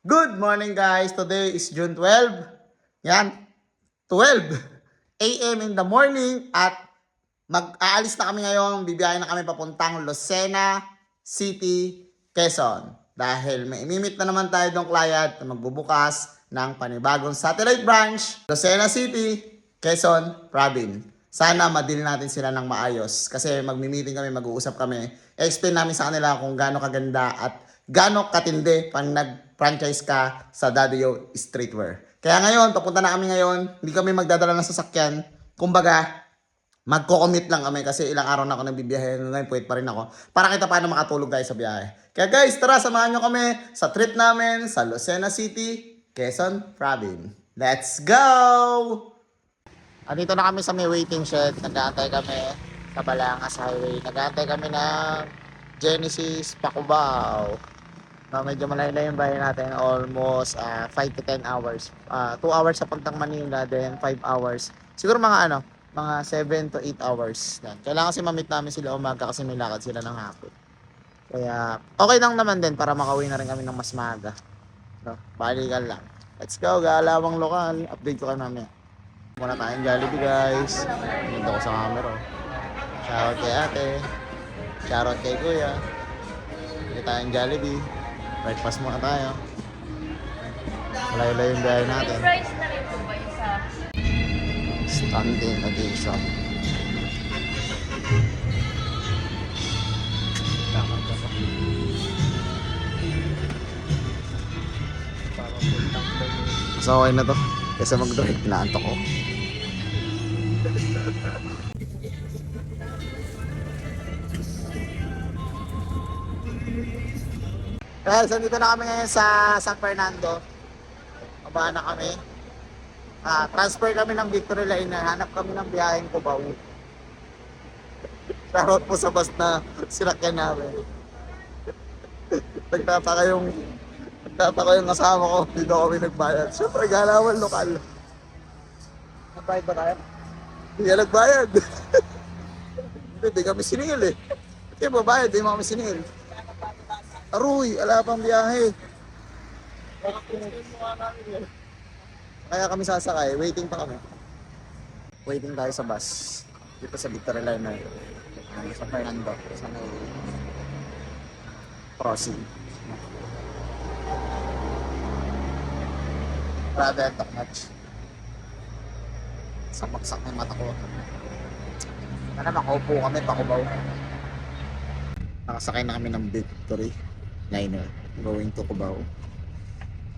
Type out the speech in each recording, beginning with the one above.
Good morning guys! Today is June 12. Yan, 12 a.m. in the morning at mag-aalis na kami ngayon. Bibiyahin na kami papuntang Lucena City, Quezon. Dahil may imimit na naman tayo ng client na magbubukas ng panibagong satellite branch, Lucena City, Quezon Province. Sana madil natin sila ng maayos kasi magmi-meeting kami, mag-uusap kami. Explain namin sa kanila kung gaano kaganda at gaano katindi pag nag-franchise ka sa Daddio Streetwear. Kaya ngayon, papunta na kami ngayon. Hindi kami magdadala ng sasakyan. Kumbaga, magko-commit lang kami kasi ilang araw na ako nagbibiyahe. Ngayon, puwet pa rin ako. Para kita paano makatulog guys sa biyahe. Kaya guys, tara, samahan nyo kami sa trip namin sa Lucena City, Quezon Province. Let's go! Andito na kami sa may waiting shed. Nag-aantay kami sa Balangas Highway. Nag-aantay kami ng Genesis Pacubao. No, medyo malayo na yung bahay natin. Almost 5 to 10 hours. 2 hours sa puntang Manila, then 5 hours. Siguro mga ano, mga 7 to 8 hours. Yan. Kailangan kasi mamit namin sila umaga kasi may lakad sila ng hapon. Kaya okay lang naman din para makauwi na rin kami ng mas maaga. No, balikan lang. Let's go, galawang lokal. Update ko kayo mamaya. Muna tayong Jollibee guys. Nandito ko sa camera. oh. Shoutout kay ate. Shoutout kay kuya. Hindi tayong Jollibee. Breakfast muna tayo. Malayo-layo yung biyahe natin. Price na rin po ba yung sa... Standing edition. Mas okay na to. Kaysa mag-drive, pinaantok ko. Guys, nandito na kami ngayon sa San Fernando. Kabaan na kami. Ah, transfer kami ng Victory Liner. Hanap kami ng biyaheng Cubao. Shoutout po sa bus na sinakyan namin. Nagtataka yung nagtataka yung kasama ko. Dito kami nagbayad. Siyempre, galawan lokal. Nagbayad ba tayo? Hindi ka nagbayad. Hindi, di kami siningil eh. Hindi babayad, di mo kami siningil. Aruy, ala pang biyahe. Kaya kami sasakay, waiting pa kami. Waiting tayo sa bus. Dito sa Victory Liner. Ano, sa Fernando. Sa may crossing. Ang top notch. Samaksak na mata ko. Sana makaupo kami, pakubaw. Nakasakay na kami ng Victory Liner. Going to Cubao.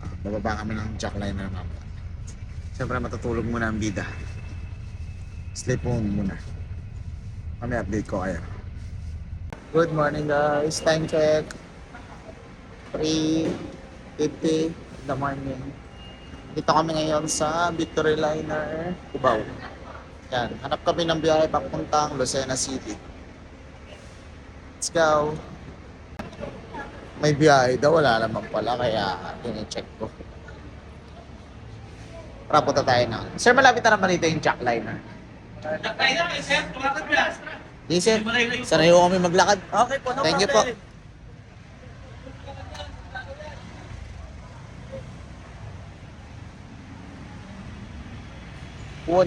Ah, bababa kami ng Jack Liner mamaya. Siyempre matutulog muna ang bida. Sleep mode muna. Kami update ko kayo. Good morning guys. Time check. 3.50 in the morning. Dito kami ngayon sa Victory Liner, Cubao. Yan. Hanap kami ng biyahe papuntang Lucena City. Let's go. May biyahe daw. Wala naman pala. Kaya tine-check ko. Tara, punta tayo na. Sir, malapit na naman dito yung jackliner. Di, sir. Sanay ko kami maglakad. Okay po, no Thank you po.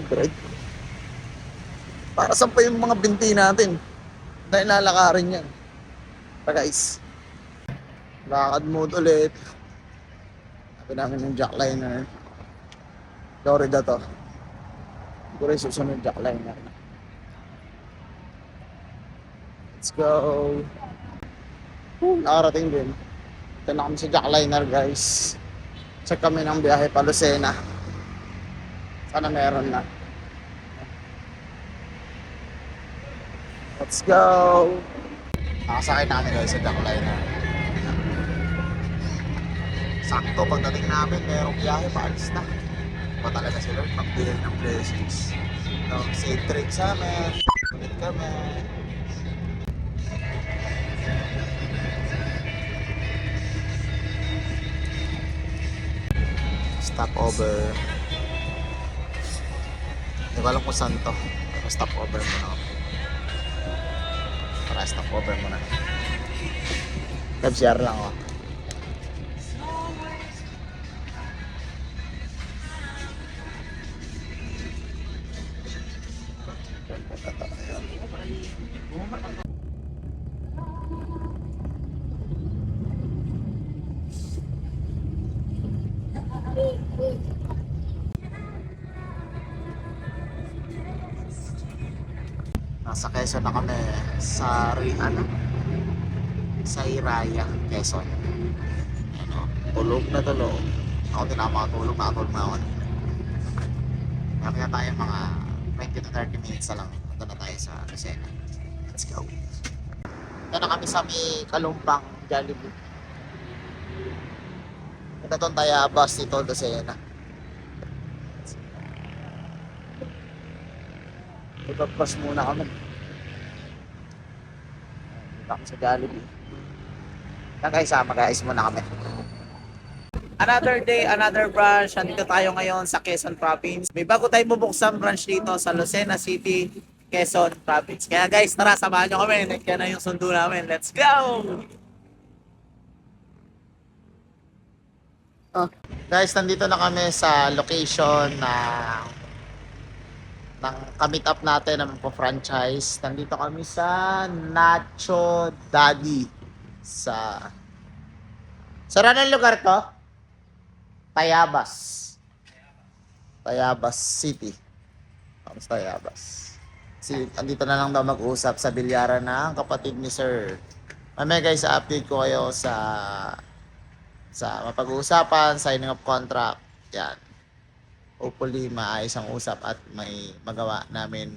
bread. Para saan pa yung mga binti natin? Na ilalakarin yan. Tara guys. Lakad mode ulit. Sabi namin yung jackliner. Florida to. Siguro yung susunod jackliner. Let's go. Woo, nakarating din. Ito na kami sa jackliner guys. Check kami ng biyahe pa Lucena. Sana meron na. Let's go! Nakasakay namin guys sa jackliner. Sakto pagdating namin, merong biyahe, paalis na. Pa talaga si Lord magbigay ng blessings. No, safe trip sa amin. Ulit kami. Stop over. Hindi ko alam kung saan to. Pero stop over muna ako. Para stop over muna. Web CR lang ako. Nasa Quezon na kami sa ano? Sa Iraya, Quezon. Ano, tulog na tulog. Ako din ako makatulog, makatulog na ako. Kaya tayo mga 20 to 30 minutes na lang. Punta na tayo sa Lucena. Let's go. Ito na kami sa may Kalumpang Jollibee. Ito itong Tayabas dito Lucena. Ipapras muna kami. Dito kami sa Jollibee. Yan guys, ah, mag-ayos muna kami. Another day, another branch. Nandito tayo ngayon sa Quezon Province. May bago tayong bubuksan branch dito sa Lucena City, Quezon Province. Kaya guys, tara, samahan nyo kami. Yan na yung sundo namin. Let's go! Oh. Guys, nandito na kami sa location na ng kamit up natin ng franchise. Nandito kami sa Nacho Daddy sa Sa anong lugar to? Tayabas. Tayabas City. Vamos Tayabas. Si, andito na lang daw mag-usap sa bilyaran ng kapatid ni Sir. Mamaya guys, update ko kayo sa sa mapag-uusapan, signing of contract. Yan. Hopefully, maayos ang usap at may magawa namin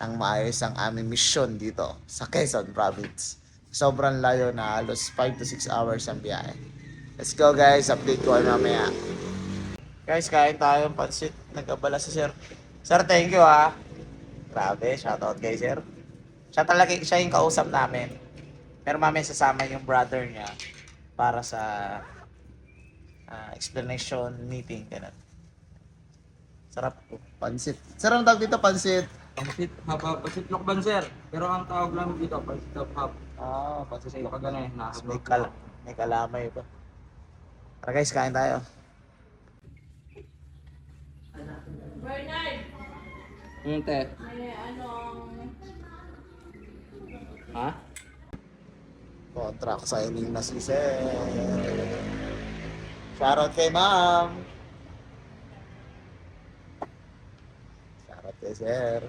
ng maayos ang aming mission dito sa Quezon Province. Sobrang layo na halos 5 to 6 hours ang biyahe. Let's go guys, update ko kayo mamaya. Guys, kain tayo ng pansit. Nagkabala si Sir. Sir, thank you ha. Grabe, shoutout kay Sir. Siya talaga, siya yung kausap namin. Pero mamaya sasama yung brother niya para sa ah, explanation meeting. Ganun. Sarap po. Pansit. Sir, ang tawag dito, pansit? Pansit, haba, pansit lokban sir. Pero ang tawag namin dito, pansit of hab. Ah, pansit. Kasi kagana eh, May, nakablok. kal may kalamay pa. Tara guys, kain tayo. Bernard, Hmm, te. may anong... Ha? Contract signing na si Sir. Shoutout kay ma'am. Kay Sir.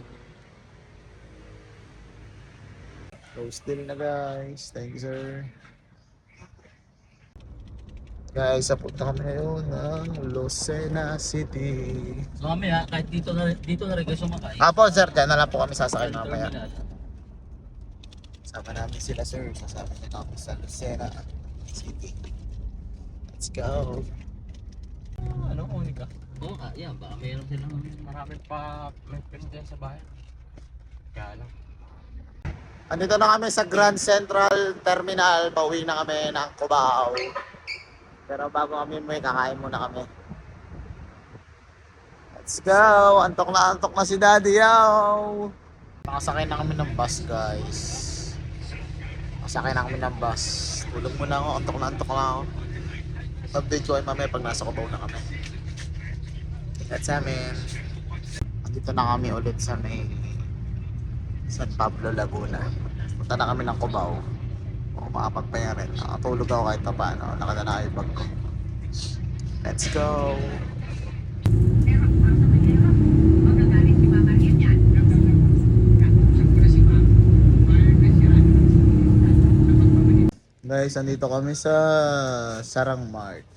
Close deal na guys. Thank you sir. Guys, sapunta kami ngayon ng Lucena City. So mamaya, kahit dito na, dito na rin kayo sumakay. Apo sir, dyan na lang po kami sasakay mamaya. Sama namin sila sir. Sasama nila kami sa Lucena City. Let's go. Ano, unika? Oo, ah, yan. Baka mayroon silang Marami pa, may pwede sa bahay. Kaya lang. Andito na kami sa Grand Central Terminal. Pauwi na kami ng Cubao. Pero bago kami umuwi, kakain muna kami. Let's go! Antok na antok na si Daddy, yo! Nakasakay na kami ng bus, guys. Nakasakay na kami ng bus. Tulog muna ako, antok na antok na ako. Update ko ay mamaya pag nasa Cubao na kami. That's amin. Andito na kami ulit sa may San Pablo, Laguna. Punta na kami ng Cubao. O makapagpahinga rin. Nakatulog ako kahit pa paano. Nakata na yung bag ko. Let's go! Guys, andito kami sa Sarang Mart.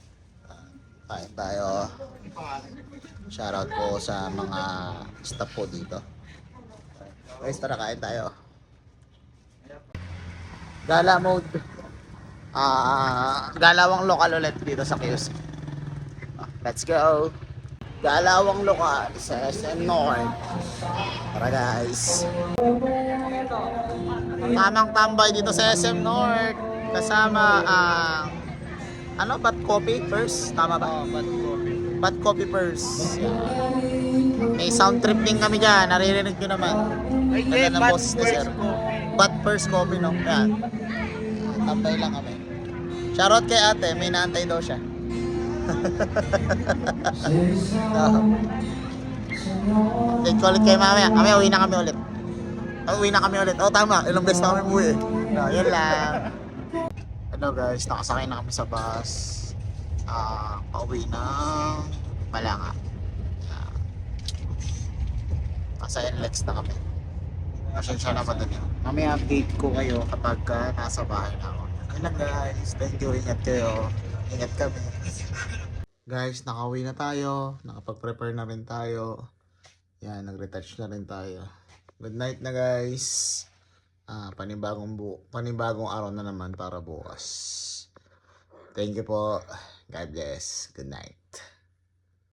Ah, Kain tayo. Shoutout po sa mga staff po dito. Guys, tara kain tayo. Gala mode. Ah, galawang lokal ulit dito sa. Ah, Let's go. Galawang lokal sa SM North. Tara guys. Tamang tambay dito sa SM North. Kasama ang ano, Bat Coffee first? Tama ba? Oh, but Bat Coffee first. May sound trip din kami dyan. Naririnig nyo naman. Ganda ng boses ni Sir. Bat first coffee, no? Yan. Tambay lang kami. Shoutout kay ate, may naantay daw siya. Take ko ulit kay mamaya. Mamaya uwi na kami ulit. Oh, uwi na kami ulit. Oh, tama. Ilang beses na kami umuwi. No, yun lang. Hello guys, nakasakay na kami sa bus. Ah pauwi ng Malanga. Uh, nasa NLEX na kami. Pasensya na ba doon yun? Mamaya update ko kayo kapag ah, nasa bahay na ako. Lang guys. Thank you. Ingat kayo. Ingat kami. Guys, nakauwi na tayo. Nakapag-prepare na rin tayo. Yan, nag-retouch na rin tayo. Good night na guys. Ah, panibagong bu panibagong araw na naman para bukas. Thank you po. God bless. Good night.